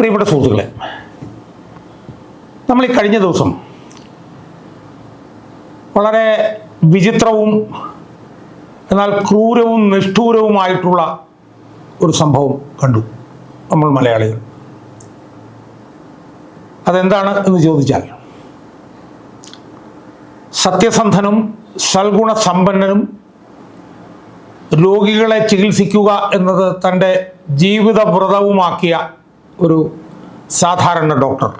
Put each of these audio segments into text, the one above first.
പ്രിയപ്പെട്ട സുഹൃത്തുക്കളെ നമ്മൾ ഈ കഴിഞ്ഞ ദിവസം വളരെ വിചിത്രവും എന്നാൽ ക്രൂരവും നിഷ്ഠൂരവുമായിട്ടുള്ള ഒരു സംഭവം കണ്ടു നമ്മൾ മലയാളികൾ. അതെന്താണ് എന്ന് ചോദിച്ചാൽ സത്യസന്ധനും സൽഗുണസമ്പന്നനും രോഗികളെ ചികിത്സിക്കുക എന്നത് തന്റെ ജീവിത വ്രതവുമാക്കിയ ഒരു സാധാരണ ഡോക്ടർ.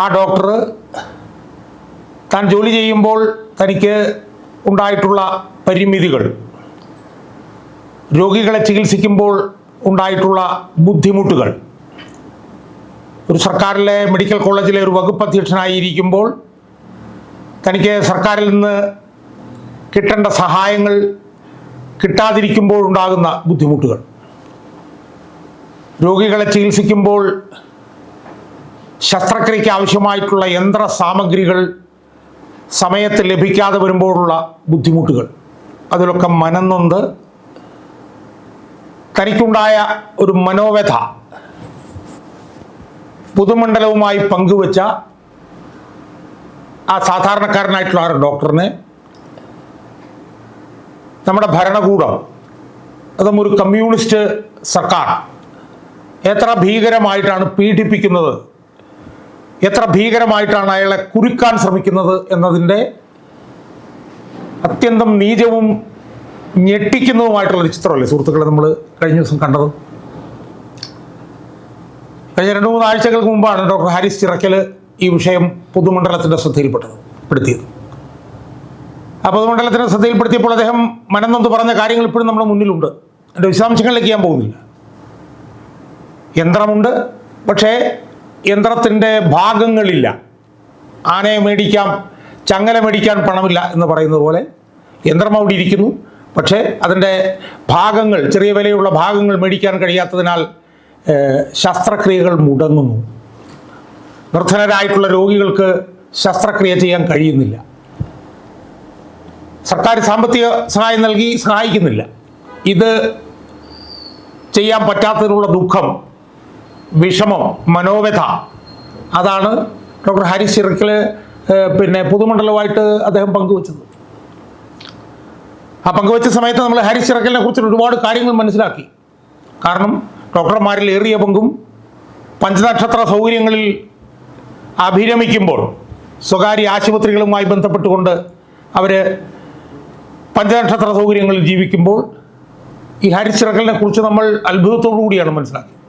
ആ ഡോക്ടർ താൻ ജോലി ചെയ്യുമ്പോൾ തനിക്ക് ഉണ്ടായിട്ടുള്ള പരിമിതികൾ രോഗികളെ ചികിത്സിക്കുമ്പോൾ ഉണ്ടായിട്ടുള്ള ബുദ്ധിമുട്ടുകൾ. ഒരു സർക്കാരിലെ മെഡിക്കൽ കോളേജിലെ ഒരു വകുപ്പ് അധ്യക്ഷനായിരിക്കുമ്പോൾ തനിക്ക് സർക്കാരിൽ നിന്ന് കിട്ടേണ്ട സഹായങ്ങൾ കിട്ടാതിരിക്കുമ്പോൾ ഉണ്ടാകുന്ന ബുദ്ധിമുട്ടുകൾ. രോഗികളെ ചികിത്സിക്കുമ്പോൾ ശസ്ത്രക്രിയയ്ക്ക് ആവശ്യമായിട്ടുള്ള യന്ത്ര സാമഗ്രികൾ സമയത്ത് ലഭിക്കാതെ വരുമ്പോഴുള്ള ബുദ്ധിമുട്ടുകൾ. അതിലൊക്കെ മനന്നൊന്ത് തനിക്കുണ്ടായ ഒരു മനോവ്യഥ പുതുമണ്ഡലവുമായി പങ്കുവച്ച ആ സാധാരണക്കാരനായിട്ടുള്ള ആ ഡോക്ടറിനെ. നമ്മുടെ ഭരണകൂടം. അതും ഒരു കമ്മ്യൂണിസ്റ്റ് സർക്കാർ. എത്ര ഭീകരമായിട്ടാണ് പീഡിപ്പിക്കുന്നത്? എത്ര ഭീകരമായിട്ടാണ് അയാളെ കുരുക്കാൻ ശ്രമിക്കുന്നത് എന്നതിന്റെ അത്യന്തം നീചവും ഞെട്ടിക്കുന്നതുമായിട്ടുള്ളൊരു ചിത്രമല്ലേ? സുഹൃത്തുക്കളെ നമ്മൾ കഴിഞ്ഞ ദിവസം കണ്ടത്. കഴിഞ്ഞ രണ്ട് മൂന്ന് ആഴ്ചകൾക്ക് മുമ്പാണ് ഡോക്ടർ ഹാരിസ് ചിറക്കൽ ഈ വിഷയം പൊതുമണ്ഡലത്തിന്റെ ശ്രദ്ധയിൽപ്പെട്ടത് പെടുത്തിയത്. ആ പൊതുമണ്ഡലത്തിന്റെ ശ്രദ്ധയിൽപ്പെടുത്തിയപ്പോൾ അദ്ദേഹം മനന്നൊന്ന് പറഞ്ഞ കാര്യങ്ങൾ ഇപ്പോഴും നമ്മുടെ മുന്നിലുണ്ട്. എന്റെ വിശദാംശങ്ങളിലേക്ക് ഞാൻ പോകുന്നില്ല. യന്ത്രമുണ്ട്. പക്ഷേ യന്ത്രത്തിന്റെ ഭാഗങ്ങളില്ല. ആനയെ മേടിക്കാം ചങ്ങല മേടിക്കാൻ പണമില്ല എന്ന് പറയുന്നത് പോലെ യന്ത്രം അവിടെ ഇരിക്കുന്നു. പക്ഷേ അതിന്റെ ഭാഗങ്ങൾ ചെറിയ വിലയുള്ള ഭാഗങ്ങൾ മേടിക്കാൻ കഴിയാത്തതിനാൽ ശസ്ത്രക്രിയകൾ മുടങ്ങുന്നു. നിർധനരായിട്ടുള്ള രോഗികൾക്ക് ശസ്ത്രക്രിയ ചെയ്യാൻ കഴിയുന്നില്ല. സർക്കാർ സാമ്പത്തിക സഹായം നൽകി സഹായിക്കുന്നില്ല. ഇത് ചെയ്യാൻ പറ്റാത്തതിനുള്ള ദുഃഖം വിഷമം മനോവ്യഥ. അതാണ് ഡോക്ടർ ഹാരിസ് ചിറക്കൽ പിന്നെ പുതുമണ്ഡലമായിട്ട് അദ്ദേഹം പങ്കുവച്ചത്. ആ പങ്കുവച്ച സമയത്ത് നമ്മൾ ഹാരിസ് ചിറക്കലിനെ കുറിച്ച് ഒരുപാട് കാര്യങ്ങൾ മനസ്സിലാക്കി. കാരണം ഡോക്ടർമാരിൽ ഏറിയ പങ്കും പഞ്ചനക്ഷത്ര സൗകര്യങ്ങളിൽ അഭിരമിക്കുമ്പോൾ സ്വകാര്യ ആശുപത്രികളുമായി ബന്ധപ്പെട്ടുകൊണ്ട് അവർ പഞ്ചനക്ഷത്ര സൗകര്യങ്ങളിൽ ജീവിക്കുമ്പോൾ ഈ ഹാരിസ് ചിറക്കലിനെ കുറിച്ച് നമ്മൾ അത്ഭുതത്തോടു കൂടിയാണ് മനസ്സിലാക്കിയത്.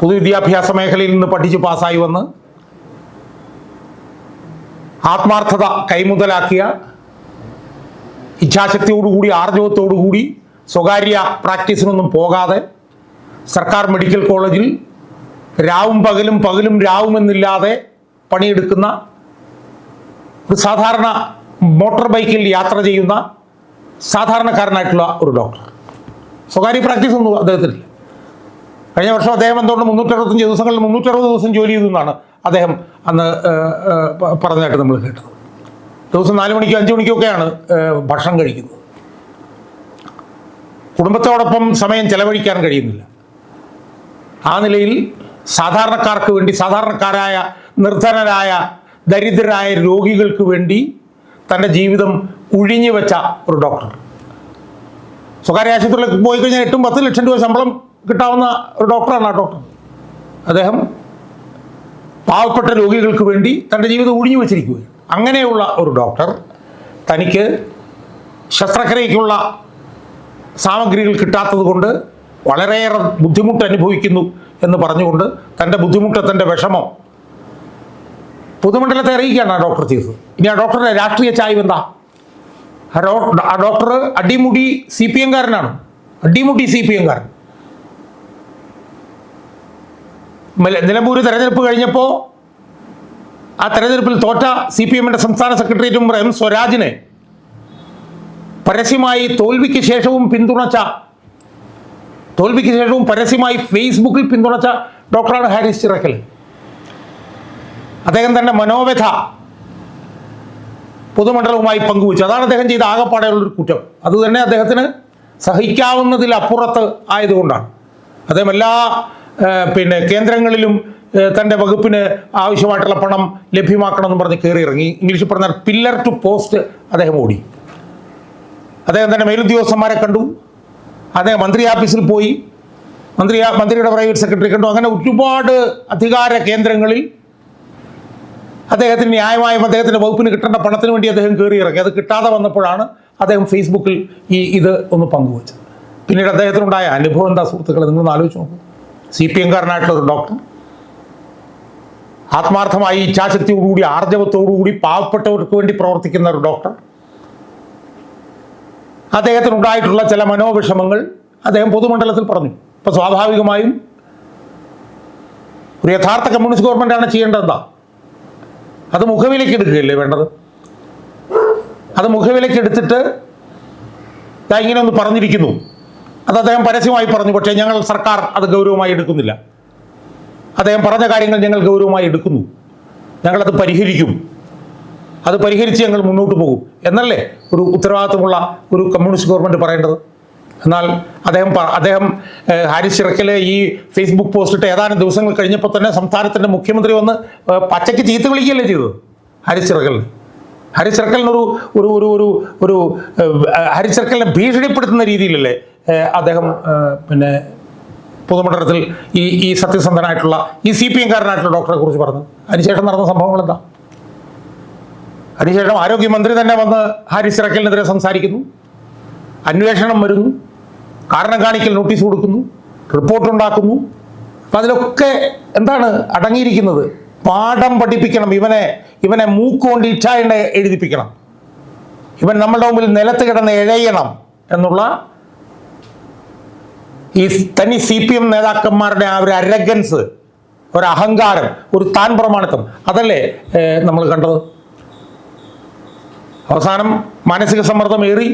പൊതുവിദ്യാഭ്യാസ മേഖലയിൽ നിന്ന് പഠിച്ച് പാസ്സായി വന്ന് ആത്മാർത്ഥത കൈമുതലാക്കിയ ഇച്ഛാശക്തിയോടുകൂടി ആർജവത്തോടുകൂടി സ്വകാര്യ പ്രാക്ടീസിനൊന്നും പോകാതെ സർക്കാർ മെഡിക്കൽ കോളേജിൽ രാവും പകലും പകലും രാവുമെന്നില്ലാതെ പണിയെടുക്കുന്ന ഒരു സാധാരണ മോട്ടോർ ബൈക്കിൽ യാത്ര ചെയ്യുന്ന സാധാരണക്കാരനായിട്ടുള്ള ഒരു ഡോക്ടർ. സ്വകാര്യ പ്രാക്ടീസ് ഒന്നും അദ്ദേഹത്തിനില്ല. കഴിഞ്ഞ വർഷം അദ്ദേഹം എന്തുകൊണ്ട് മുന്നൂറ്ററുപത്തഞ്ച് ദിവസങ്ങളിൽ മുന്നൂറ്ററുപത് ദിവസം ജോലി ചെയ്തു എന്നാണ് അദ്ദേഹം അന്ന് പറഞ്ഞതായിട്ട് നമ്മൾ കേട്ടത്. ദിവസം നാല് മണിക്കോ അഞ്ച് മണിക്കോ ഒക്കെയാണ് ഭക്ഷണം കഴിക്കുന്നത്. കുടുംബത്തോടൊപ്പം സമയം ചെലവഴിക്കാൻ കഴിയുന്നില്ല. ആ നിലയിൽ സാധാരണക്കാർക്ക് വേണ്ടി സാധാരണക്കാരായ നിർധനരായ ദരിദ്രരായ രോഗികൾക്ക് വേണ്ടി തന്റെ ജീവിതം ഉഴിഞ്ഞു വെച്ച ഒരു ഡോക്ടർ. സ്വകാര്യ ആശുപത്രിയിലേക്ക് പോയി കഴിഞ്ഞാൽ എട്ടും പത്ത് ലക്ഷം രൂപ ശമ്പളം കിട്ടാവുന്ന ഒരു ഡോക്ടറാണ് ആ ഡോക്ടർ. അദ്ദേഹം പാവപ്പെട്ട രോഗികൾക്ക് വേണ്ടി തന്റെ ജീവിതം ഒഴിഞ്ഞു വച്ചിരിക്കുകയാണ്. അങ്ങനെയുള്ള ഒരു ഡോക്ടർ തനിക്ക് ശസ്ത്രക്രിയയ്ക്കുള്ള സാമഗ്രികൾ കിട്ടാത്തത് കൊണ്ട് വളരെയേറെ ബുദ്ധിമുട്ട് അനുഭവിക്കുന്നു എന്ന് പറഞ്ഞുകൊണ്ട് തന്റെ ബുദ്ധിമുട്ട് തന്റെ വിഷമം പൊതുമണ്ഡലത്തെ അറിയിക്കുകയാണ് ആ ഡോക്ടർ ചെയ്തത്. ഇനി ആ ഡോക്ടറുടെ രാഷ്ട്രീയ ചായ്വ് എന്താ? ആ ഡോക്ടർ അടിമുടി സി പി എംകാരനാണ് അടിമുടി സി പി എംകാരൻ നിലമ്പൂർ തെരഞ്ഞെടുപ്പ് കഴിഞ്ഞപ്പോൾ ആ തെരഞ്ഞെടുപ്പിൽ തോറ്റ സി പി എമ്മിന്റെ സംസ്ഥാന സെക്രട്ടേറിയറ്റും എം സ്വരാജിനെ പരസ്യമായി തോൽവിക്ക് ശേഷവും പിന്തുണച്ച തോൽവിക്ക് ശേഷവും പരസ്യമായി ഫേസ്ബുക്കിൽ പിന്തുണച്ച ഡോക്ടറാണ് ഹാരിസ് ചിറക്കൽ. അദ്ദേഹം തന്റെ മനോവ്യഥ പൊതുമണ്ഡലവുമായി പങ്കുവച്ചു. അതാണ് അദ്ദേഹം ചെയ്ത ആകെപ്പാടെയുള്ളൊരു കുറ്റം. അതുതന്നെ അദ്ദേഹത്തിന് സഹിക്കാവുന്നതിലപ്പുറത്ത് ആയതുകൊണ്ടാണ്. അദ്ദേഹം എല്ലാ പിന്നെ കേന്ദ്രങ്ങളിലും തന്റെ വകുപ്പിന് ആവശ്യമായിട്ടുള്ള പണം ലഭ്യമാക്കണമെന്ന് പറഞ്ഞ് കയറി ഇറങ്ങി ഇംഗ്ലീഷിൽ പറഞ്ഞാൽ പില്ലർ ടു പോസ്റ്റ് അദ്ദേഹം ഓടി. അദ്ദേഹം തന്നെ മേലുദ്യോഗസ്ഥന്മാരെ കണ്ടു. അദ്ദേഹം മന്ത്രി ഓഫീസിൽ പോയി. മന്ത്രി മന്ത്രിയുടെ പ്രൈവറ്റ് സെക്രട്ടറി കണ്ടു. അങ്ങനെ ഒരുപാട് അധികാര കേന്ദ്രങ്ങളിൽ അദ്ദേഹത്തിന് ന്യായമായും അദ്ദേഹത്തിന്റെ വകുപ്പിന് കിട്ടേണ്ട പണത്തിന് വേണ്ടി അദ്ദേഹം കയറി ഇറങ്ങി അത് കിട്ടാതെ വന്നപ്പോഴാണ് അദ്ദേഹം ഫേസ്ബുക്കിൽ ഈ ഇത് ഒന്ന് പങ്കുവച്ചത്. പിന്നീട് അദ്ദേഹത്തിനുണ്ടായ അനുഭവം എന്താ സുഹൃത്തുക്കളെ? നിങ്ങളൊന്ന് ആലോചിച്ച് നോക്കൂ. സി പി എംകാരനായിട്ടുള്ള ഒരു ഡോക്ടർ ആത്മാർത്ഥമായി ഇച്ഛാശക്തിയോടുകൂടി ആർജവത്തോടുകൂടി പാവപ്പെട്ടവർക്ക് വേണ്ടി പ്രവർത്തിക്കുന്ന ഒരു ഡോക്ടർ അദ്ദേഹത്തിനുണ്ടായിട്ടുള്ള ചില മനോവിഷമങ്ങൾ അദ്ദേഹം പൊതുമണ്ഡലത്തിൽ പറഞ്ഞു. അപ്പോൾ സ്വാഭാവികമായും ഒരു യഥാർത്ഥ കമ്മ്യൂണിസ്റ്റ് ഗവൺമെന്റാണ് ചെയ്യേണ്ടതെന്താ അത് മുഖവിലേക്ക് എടുക്കുകയല്ലേ വേണ്ടത്? അത് മുഖവിലേക്ക് എടുത്തിട്ട് ഇങ്ങനെ ഒന്ന് പറഞ്ഞിരിക്കുന്നു. അത് അദ്ദേഹം പരസ്യമായി പറഞ്ഞു പക്ഷേ ഞങ്ങൾ സർക്കാർ അത് ഗൗരവമായി എടുക്കുന്നില്ല. അദ്ദേഹം പറഞ്ഞ കാര്യങ്ങൾ ഞങ്ങൾ ഗൗരവമായി എടുക്കുന്നു. ഞങ്ങളത് പരിഹരിക്കും. അത് പരിഹരിച്ച് ഞങ്ങൾ മുന്നോട്ട് പോകും. എന്നല്ലേ ഒരു ഉത്തരവാദിത്തമുള്ള ഒരു കമ്മ്യൂണിസ്റ്റ് ഗവൺമെന്റ് പറയേണ്ടത്? എന്നാൽ അദ്ദേഹം അദ്ദേഹം ഹാരി ഹാരിസ് ചിറക്കലെ ഈ ഫേസ്ബുക്ക് പോസ്റ്റ് ഇട്ട് ഏതാനും ദിവസങ്ങൾ കഴിഞ്ഞപ്പോൾ തന്നെ സംസ്ഥാനത്തിന്റെ മുഖ്യമന്ത്രി വന്ന് പച്ചയ്ക്ക് ചീത്ത വിളിക്കുകയല്ലേ ചെയ്തത് ഹാരിസ് ചിറക്കലിന് ഹാരിസ് ചിറക്കലിനൊരു ഒരു ഒരു ഒരു ഒരു ചിറക്കലിനെ ഭീഷണിപ്പെടുത്തുന്ന രീതിയിലല്ലേ അദ്ദേഹം പിന്നെ പൊതുമണ്ഡലത്തിൽ ഈ ഈ സത്യസന്ധനായിട്ടുള്ള ഈ സി പി എംകാരനായിട്ടുള്ള ഡോക്ടറെ കുറിച്ച് പറഞ്ഞു. അതിനുശേഷം നടന്ന സംഭവങ്ങൾ എന്താ? അതിനുശേഷം ആരോഗ്യമന്ത്രി തന്നെ വന്ന് ഹാരിസ് ഇറക്കലിനെതിരെ സംസാരിക്കുന്നു. അന്വേഷണം വരുന്നു. കാരണം കാണിക്കൽ നോട്ടീസ് കൊടുക്കുന്നു. റിപ്പോർട്ട് ഉണ്ടാക്കുന്നു. അപ്പം അതിലൊക്കെ എന്താണ് അടങ്ങിയിരിക്കുന്നത്? പാഠം പഠിപ്പിക്കണം. ഇവനെ ഇവനെ മൂക്കുകൊണ്ട് ഇച്ഛായണ്ട എഴുതിപ്പിക്കണം. ഇവൻ നമ്മളുടെ മുമ്പിൽ നിലത്ത് കിടന്ന് എഴയണം എന്നുള്ള ഈ തനി സി പി എം നേതാക്കന്മാരുടെ ആ ഒരു അരഗൻസ് ഒരു അഹങ്കാരം ഒരു താൻ പ്രമാണിത്വം അതല്ലേ നമ്മൾ കണ്ടത്? അവസാനം മാനസിക സമ്മർദ്ദം ഏറി.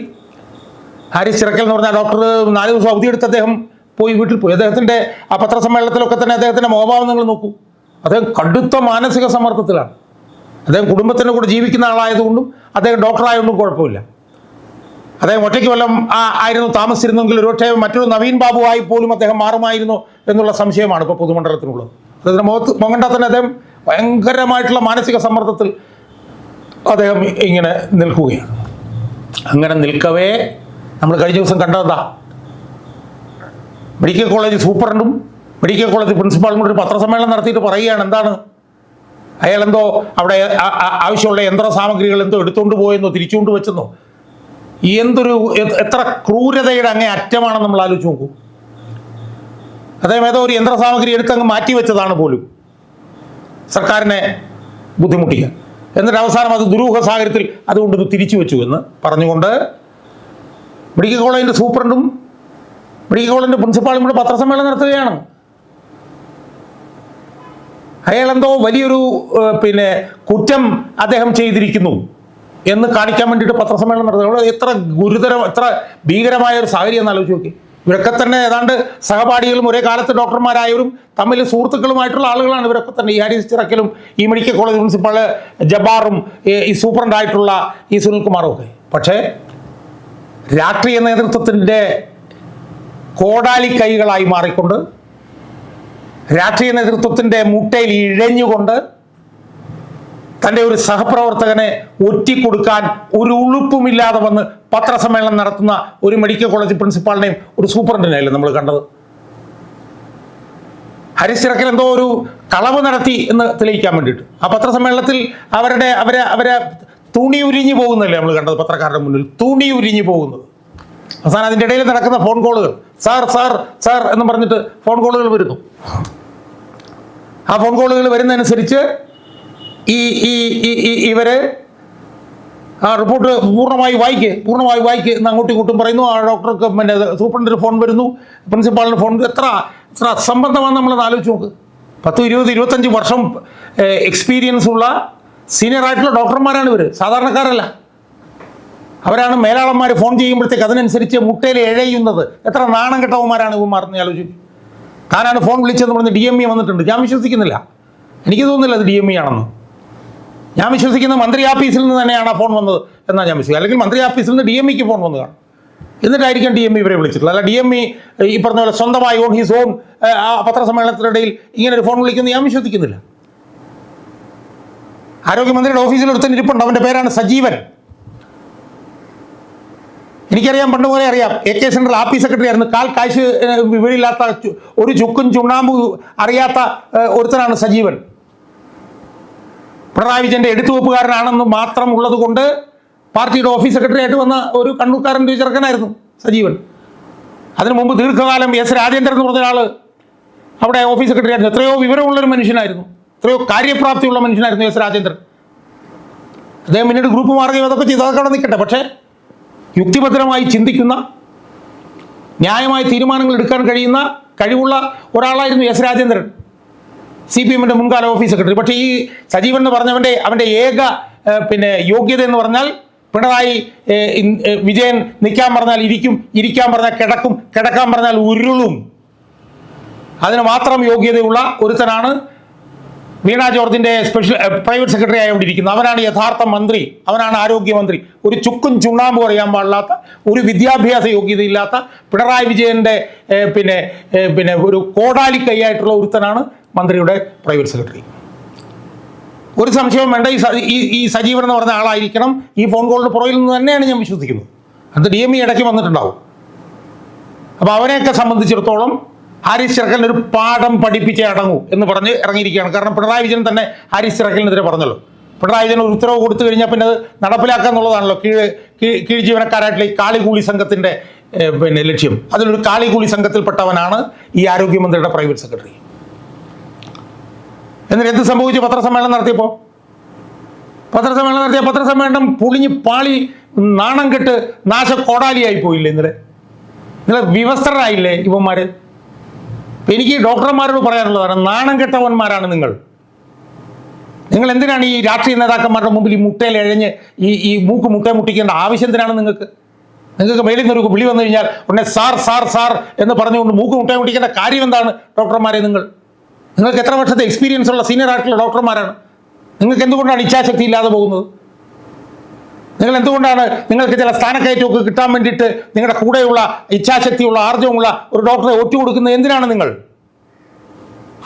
ഹാരിസ് ചിറക്കൽ എന്ന് പറഞ്ഞ ഡോക്ടർ നാല് ദിവസം അവധിയെടുത്ത് അദ്ദേഹം പോയി വീട്ടിൽ പോയി. അദ്ദേഹത്തിന്റെ ആ പത്രസമ്മേളനത്തിലൊക്കെ തന്നെ അദ്ദേഹത്തിന്റെ മുഖഭാവം നിങ്ങൾ നോക്കൂ. അദ്ദേഹം കടുത്ത മാനസിക സമ്മർദ്ദത്തിലാണ്. അദ്ദേഹം കുടുംബത്തിന്റെ കൂടെ ജീവിക്കുന്ന ആളായതുകൊണ്ടും അദ്ദേഹം ഡോക്ടറായതുകൊണ്ടും കുഴപ്പമില്ല. അദ്ദേഹം ഒറ്റയ്ക്ക് വല്ലം ആയിരുന്നു താമസിച്ചിരുന്നെങ്കിൽ ഒരുപക്ഷെ മറ്റൊരു നവീൻ ബാബു ആയി പോലും അദ്ദേഹം മാറുമായിരുന്നു എന്നുള്ള സംശയമാണ് ഇപ്പോൾ പൊതുമണ്ഡലത്തിനുള്ളത്. അദ്ദേഹത്തിന്റെ മുഖത്ത് മുഖം തന്നെ അദ്ദേഹം ഭയങ്കരമായിട്ടുള്ള മാനസിക സമ്മർദ്ദത്തിൽ അദ്ദേഹം ഇങ്ങനെ നിൽക്കുകയാണ്. അങ്ങനെ നിൽക്കവേ നമ്മൾ കഴിഞ്ഞ ദിവസം കണ്ടതാ മെഡിക്കൽ കോളേജ് സൂപ്രണ്ടും മെഡിക്കൽ കോളേജ് പ്രിൻസിപ്പാളും കൂടി ഒരു പത്രസമ്മേളനം നടത്തിയിട്ട് പറയുകയാണ് എന്താണ്? അയാൾ എന്തോ അവിടെ ആവശ്യമുള്ള യന്ത്ര സാമഗ്രികൾ എന്തോ എടുത്തുകൊണ്ട് പോയെന്നോ തിരിച്ചുകൊണ്ട് വെച്ചെന്നോ? എന്തൊരു എത്ര ക്രൂരതയുടെ അങ്ങേ അറ്റമാണെന്ന് നമ്മൾ ആലോചിച്ച് നോക്കൂ. അദ്ദേഹം ഏതോ ഒരു യന്ത്ര സാമഗ്രി എടുത്തങ്ങ് മാറ്റി വെച്ചതാണ് പോലും. സർക്കാരിനെ ബുദ്ധിമുട്ടിക്കാൻ. എന്നിട്ട് അവസാനം അത് ദുരൂഹ സാഹചര്യത്തിൽ അതുകൊണ്ട് തിരിച്ചു വെച്ചു എന്ന് പറഞ്ഞുകൊണ്ട് മെഡിക്കൽ കോളേജിന്റെ സൂപ്രണ്ടും മെഡിക്കൽ കോളേജിന്റെ പ്രിൻസിപ്പാളും കൂടെ പത്രസമ്മേളനം നടത്തുകയാണ്. അയാൾ എന്തോ വലിയൊരു പിന്നെ കുറ്റം അദ്ദേഹം ചെയ്തിരിക്കുന്നു. എന്ന് കാണിക്കാൻ വേണ്ടിയിട്ട് പത്രസമ്മേളനം നടത്തുന്നത്. എത്ര ഗുരുതര എത്ര ഭീകരമായ ഒരു സാഹചര്യം എന്ന് ആലോചിച്ച് നോക്കി. ഇവരൊക്കെ തന്നെ ഏതാണ്ട് സഹപാഠികളും ഒരേ കാലത്ത് ഡോക്ടർമാരായവരും തമ്മിൽ സുഹൃത്തുക്കളുമായിട്ടുള്ള ആളുകളാണ് ഇവരൊക്കെ തന്നെ. ഈ ഹാരിസ് ചിറക്കലും ഈ മെഡിക്കൽ കോളേജ് പ്രിൻസിപ്പാൾ ജബാറും ഈ സൂപ്രണ്ടായിട്ടുള്ള ഈ സുനിൽകുമാറും ഒക്കെ. പക്ഷേ രാഷ്ട്രീയ നേതൃത്വത്തിന്റെ കോടാലി കൈകളായി മാറിക്കൊണ്ട് രാഷ്ട്രീയ നേതൃത്വത്തിന്റെ മുട്ടയിൽ ഇഴഞ്ഞുകൊണ്ട് തന്റെ ഒരു സഹപ്രവർത്തകനെ ഒറ്റിക്കൊടുക്കാൻ ഒരു ഉളുപ്പുമില്ലാതെ വന്ന് പത്രസമ്മേളനം നടത്തുന്ന ഒരു മെഡിക്കൽ കോളേജ് പ്രിൻസിപ്പാളിനെയും ഒരു സൂപ്രണ്ടിനെയല്ലേ നമ്മൾ കണ്ടത്? ഹരിശിറക്കൽ എന്തോ ഒരു കളവ് നടത്തി എന്ന് തെളിയിക്കാൻ വേണ്ടിയിട്ട്. ആ പത്രസമ്മേളനത്തിൽ അവരുടെ അവരെ അവരെ തുണി ഉരിഞ്ഞു പോകുന്നല്ലേ നമ്മൾ കണ്ടത് പത്രക്കാരുടെ മുന്നിൽ. തുണി ഉരിഞ്ഞു പോകുന്നത്. അവസാനം അതിന്റെ ഇടയിൽ നടക്കുന്ന ഫോൺ കോളുകൾ. സാർ സാർ സാർ എന്ന് പറഞ്ഞിട്ട് ഫോൺ കോളുകൾ വരുന്നു. ആ ഫോൺ കോളുകൾ വരുന്നതനുസരിച്ച് ഈ ഈ ഇവർ ആ റിപ്പോർട്ട് പൂർണമായി വായിക്ക് പൂർണമായി വായിക്ക് എന്ന് അങ്ങോട്ടും ഇങ്ങോട്ടും പറയുന്നു. ആ ഡോക്ടർക്ക് പിന്നെ സൂപ്രണ്ടിന് ഫോൺ വരുന്നു. പ്രിൻസിപ്പാളിന് ഫോൺ എത്ര എത്ര അസംബന്ധമാണെന്ന് നമ്മളത് ആലോചിച്ച് നോക്ക്. പത്ത് ഇരുപത് ഇരുപത്തഞ്ച് വർഷം എക്സ്പീരിയൻസ് ഉള്ള സീനിയർ ആയിട്ടുള്ള ഡോക്ടർമാരാണ് ഇവർ സാധാരണക്കാരല്ല. അവരാണ് മേലാളന്മാർ ഫോൺ ചെയ്യുമ്പോഴത്തേക്ക് അതിനനുസരിച്ച് മുട്ടയിൽ എഴയുന്നത് എത്ര നാണം കെട്ടവന്മാരാണ് ഇവന്മാർന്ന് ആലോചിച്ചു താനാണ് ഫോൺ വിളിച്ചതെന്ന് പറഞ്ഞ് ഡി എം ഇ വന്നിട്ടുണ്ട്. ഞാൻ വിശ്വസിക്കുന്നില്ല. എനിക്ക് തോന്നുന്നില്ല അത് ഡി എം ഇ ആണെന്ന്. ഞാൻ വിശ്വസിക്കുന്ന മന്ത്രി ആഫീസിൽ നിന്ന് തന്നെയാണ് ആ ഫോൺ വന്നത് എന്നാണ് ഞാൻ വിശ്വസിക്കുക അല്ലെങ്കിൽ മന്ത്രി ആഫീസിൽ നിന്ന് ഡി എം ഇക്ക് ഫോൺ വന്നതാണ്. എന്നിട്ടായിരിക്കും ഡി എം ഇ ഇവരെ വിളിച്ചിട്ടുള്ളത്. അല്ല ഡി എം ഇ ഈ പറഞ്ഞ പോലെ സ്വന്തമായി ഓൺ ഹിസ് ഓൺ ആ പത്രസമ്മേളനത്തിനിടയിൽ ഇങ്ങനെ ഒരു ഫോൺ വിളിക്കുന്നത് ഞാൻ വിശ്വസിക്കുന്നില്ല. ആരോഗ്യമന്ത്രിയുടെ ഓഫീസിൽ ഒരുത്തൻ ഇരിപ്പുണ്ട്. അവന്റെ പേരാണ് സജീവൻ. എനിക്കറിയാം പണ്ട് പോലെ അറിയാം. എ കെ സെൻട്രൽ ആപ്പി സെക്രട്ടറി ആയിരുന്നു. കാൽ കാശ് വിവരമില്ലാത്ത ഒരു ചുക്കും ചുണ്ണാമ്പും അറിയാത്ത ഒരുത്തനാണ് സജീവൻ. പിണറായി വിജയന്റെ എടുത്തുവെപ്പുകാരനാണെന്ന് മാത്രം ഉള്ളത് കൊണ്ട് പാർട്ടിയുടെ ഓഫീസ് സെക്രട്ടറി ആയിട്ട് വന്ന ഒരു കണ്ണൂർക്കാരൻ ഒരു ചെറുക്കനായിരുന്നു സജീവൻ. അതിനു മുമ്പ് ദീർഘകാലം എസ് രാജേന്ദ്രൻ എന്ന് പറഞ്ഞ ഒരാൾ അവിടെ ഓഫീസ് സെക്രട്ടറി ആയിരുന്നു. എത്രയോ വിവരമുള്ളൊരു മനുഷ്യനായിരുന്നു. എത്രയോ കാര്യപ്രാപ്തിയുള്ള മനുഷ്യനായിരുന്നു എസ് രാജേന്ദ്രൻ. അദ്ദേഹം പിന്നീട് ഗ്രൂപ്പ് മാറുകയും അതൊക്കെ ചെയ്ത്. അതൊക്കെ നിൽക്കട്ടെ. പക്ഷേ യുക്തിഭദ്രമായി ചിന്തിക്കുന്ന ന്യായമായ തീരുമാനങ്ങൾ എടുക്കാൻ കഴിയുന്ന കഴിവുള്ള ഒരാളായിരുന്നു എസ് രാജേന്ദ്രൻ. സി പി എമ്മിന്റെ മുൻകാല ഓഫീസ് സെക്രട്ടറി. പക്ഷേ ഈ സജീവൻ എന്ന് പറഞ്ഞവന്റെ അവന്റെ ഏക പിന്നെ യോഗ്യത എന്ന് പറഞ്ഞാൽ പിണറായി വിജയൻ നിൽക്കാൻ പറഞ്ഞാൽ ഇരിക്കും ഇരിക്കാൻ പറഞ്ഞാൽ കിടക്കും കിടക്കാൻ പറഞ്ഞാൽ ഉരുളും. അതിന് മാത്രം യോഗ്യതയുള്ള ഒരുത്തനാണ് വീണ ജോർജിന്റെ സ്പെഷ്യൽ പ്രൈവറ്റ് സെക്രട്ടറി ആയോണ്ടിരിക്കുന്നത് അവനാണ് യഥാർത്ഥ മന്ത്രി. അവനാണ് ആരോഗ്യമന്ത്രി. ഒരു ചുക്കും ചുണ്ണാമ്പും അറിയാൻ പാടില്ലാത്ത ഒരു വിദ്യാഭ്യാസ യോഗ്യതയില്ലാത്ത പിണറായി വിജയന്റെ പിന്നെ പിന്നെ ഒരു കോടാലി കൈയായിട്ടുള്ള ഒരുത്തനാണ് മന്ത്രിയുടെ പ്രൈവറ്റ് സെക്രട്ടറി ഒരു സംശയവും വേണ്ട. ഈ ഈ സജീവൻ എന്ന് പറഞ്ഞ ആളായിരിക്കണം ഈ ഫോൺ കോളിന് പുറകിൽ നിന്ന് തന്നെയാണ് ഞാൻ വിശ്വസിക്കുന്നത്. അത് ഡി എം ഇ ഇടയ്ക്ക് വന്നിട്ടുണ്ടാവും. അപ്പോൾ അവനെയൊക്കെ സംബന്ധിച്ചിടത്തോളം ഹാരിസ് ചിറക്കലിന് ഒരു പാഠം പഠിപ്പിച്ചേ അടങ്ങൂ എന്ന് പറഞ്ഞ് ഇറങ്ങിയിരിക്കുകയാണ്. കാരണം പിണറായി വിജയൻ തന്നെ ഹാരിസ് ചിറക്കലിനെതിരെ പറഞ്ഞല്ലോ. പിണറായി വിജയൻ ഒരു ഉത്തരവ് കൊടുത്തു കഴിഞ്ഞാൽ പിന്നെ അത് നടപ്പിലാക്കുക എന്നുള്ളതാണല്ലോ. കീഴ് കീഴ് ജീവനക്കാരായിട്ടുള്ള ഈ കാളികൂളി സംഘത്തിന്റെ പിന്നെ ലക്ഷ്യം. അതിലൊരു കാളികൂളി സംഘത്തിൽപ്പെട്ടവനാണ് ഈ ആരോഗ്യമന്ത്രിയുടെ പ്രൈവറ്റ് സെക്രട്ടറി. എന്നിട്ട് എന്ത് സംഭവിച്ചു? പത്രസമ്മേളനം നടത്തിയപ്പോൾ പത്രസമ്മേളനം നടത്തിയ പത്രസമ്മേളനം പുളിഞ്ഞ് പാളി നാണം കെട്ട് നാശ കോടാലിയായി പോയില്ലേ ഇന്നലെ? നിങ്ങൾ വിവസ്ത്രരായില്ലേ ഇവന്മാർ എനിക്ക് ഡോക്ടർമാരോട് പറയാനുള്ളതാണ് നാണം കെട്ടവന്മാരാണ് നിങ്ങൾ. നിങ്ങൾ എന്തിനാണ് ഈ രാഷ്ട്രീയ നേതാക്കന്മാരുടെ മുമ്പിൽ ഈ മുട്ടയിൽ എഴഞ്ഞ് ഈ ഈ മൂക്ക് മുട്ട മുട്ടിക്കേണ്ട ആവശ്യം എന്തിനാണ് നിങ്ങൾക്ക്? നിങ്ങൾക്ക് മേലിൽ നിന്നൊരു വിളി വന്നു കഴിഞ്ഞാൽ ഉടനെ സാർ സാർ സാർ എന്ന് പറഞ്ഞുകൊണ്ട് മൂക്ക് മുട്ട മുട്ടിക്കേണ്ട കാര്യം എന്താണ് ഡോക്ടർമാരെ നിങ്ങൾ? നിങ്ങൾക്ക് എത്ര വർഷത്തെ എക്സ്പീരിയൻസ് ഉള്ള സീനിയർ ആയിട്ടുള്ള ഡോക്ടർമാരാണ്? നിങ്ങൾക്ക് എന്തുകൊണ്ടാണ് ഇച്ഛാശക്തി ഇല്ലാതെ പോകുന്നത്? നിങ്ങൾ എന്തുകൊണ്ടാണ് നിങ്ങൾക്ക് ചില സ്ഥാനക്കയറ്റമൊക്കെ കിട്ടാൻ വേണ്ടിയിട്ട് നിങ്ങളുടെ കൂടെയുള്ള ഇച്ഛാശക്തിയുള്ള ആർജവമുള്ള ഒരു ഡോക്ടറെ ഒറ്റ കൊടുക്കുന്നത് എന്തിനാണ് നിങ്ങൾ?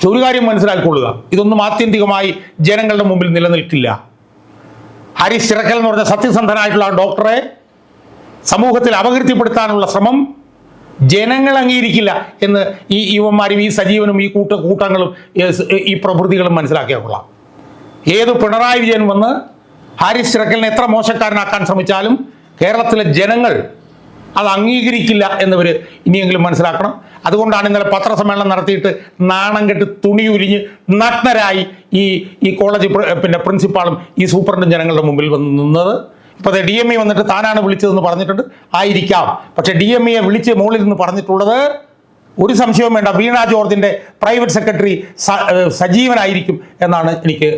ഒരു കാര്യം മനസ്സിലാക്കിക്കൊള്ളുക. ഇതൊന്നും ആത്യന്തികമായി ജനങ്ങളുടെ മുമ്പിൽ നിലനിൽക്കില്ല. ഹരി ചിറക്കൽ എന്ന് പറഞ്ഞ സത്യസന്ധനായിട്ടുള്ള ഡോക്ടറെ സമൂഹത്തിൽ അപകീർത്തിപ്പെടുത്താനുള്ള ശ്രമം ജനങ്ങൾ അംഗീകരിക്കില്ല എന്ന് ഈ യുവന്മാരും ഈ സജീവനും ഈ കൂട്ട കൂട്ടങ്ങളും ഈ- പ്രവൃത്തികളും മനസ്സിലാക്കിയാൽ കൊള്ളാം. ഏത് പിണറായി വിജയൻ വന്ന് ഹാരിസ് ചിറക്കലിനെ എത്ര മോശക്കാരനാക്കാൻ ശ്രമിച്ചാലും കേരളത്തിലെ ജനങ്ങൾ അത് അംഗീകരിക്കില്ല എന്നിവർ ഇനിയെങ്കിലും മനസ്സിലാക്കണം. അതുകൊണ്ടാണ് ഇന്നലെ പത്രസമ്മേളനം നടത്തിയിട്ട് നാണം കെട്ട് തുണി ഉരിഞ്ഞ് നഗ്നരായി ഈ ഈ കോളേജ് പിന്നെ പ്രിൻസിപ്പാളും ഈ സൂപ്രണ്ടും ജനങ്ങളുടെ മുമ്പിൽ വന്ന് നിന്നത്. ഇപ്പോൾ ഡി എം ഇ വന്നിട്ട് താനാണ് വിളിച്ചതെന്ന് പറഞ്ഞിട്ടുണ്ട്. ആയിരിക്കാം. പക്ഷേ ഡി എം ഇയെ വിളിച്ച് മുകളിൽ നിന്ന് പറഞ്ഞിട്ടുള്ളത് ഒരു സംശയവും വേണ്ട. വീണ ജോർജിന്റെ പ്രൈവറ്റ് സെക്രട്ടറി സജീവനായിരിക്കും എന്നാണ് എനിക്ക്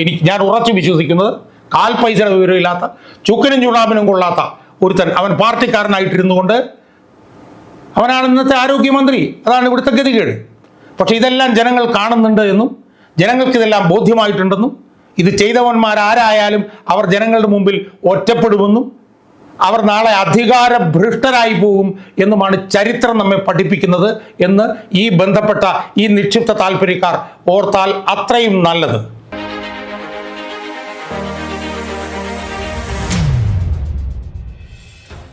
എനിക്ക് ഞാൻ ഉറച്ചു വിശ്വസിക്കുന്നത്. കാൽ പൈസയുടെ വിവരമില്ലാത്ത ചുക്കനും ചുണ്ണാമ്പിനും കൊള്ളാത്ത ഒരുത്തൻ അവൻ പാർട്ടിക്കാരനായിട്ടിരുന്നു കൊണ്ട് അവനാണ് ഇന്നത്തെ ആരോഗ്യമന്ത്രി. അതാണ് ഇവിടുത്തെ ഗതികേട്. പക്ഷെ ഇതെല്ലാം ജനങ്ങൾ കാണുന്നുണ്ട് എന്നും ജനങ്ങൾക്ക് ഇതെല്ലാം ബോധ്യമായിട്ടുണ്ടെന്നും ഇത് ചെയ്തവന്മാരാരായാലും അവർ ജനങ്ങളുടെ മുമ്പിൽ ഒറ്റപ്പെടുമെന്നും അവർ നാളെ അധികാര ഭ്രഷ്ടരായി പോകും എന്നുമാണ് ചരിത്രം നമ്മെ പഠിപ്പിക്കുന്നത് എന്ന് ഈ ബന്ധപ്പെട്ട ഈ നിക്ഷിപ്ത താല്പര്യക്കാർ ഓർത്താൽ അത്രയും നല്ലത്.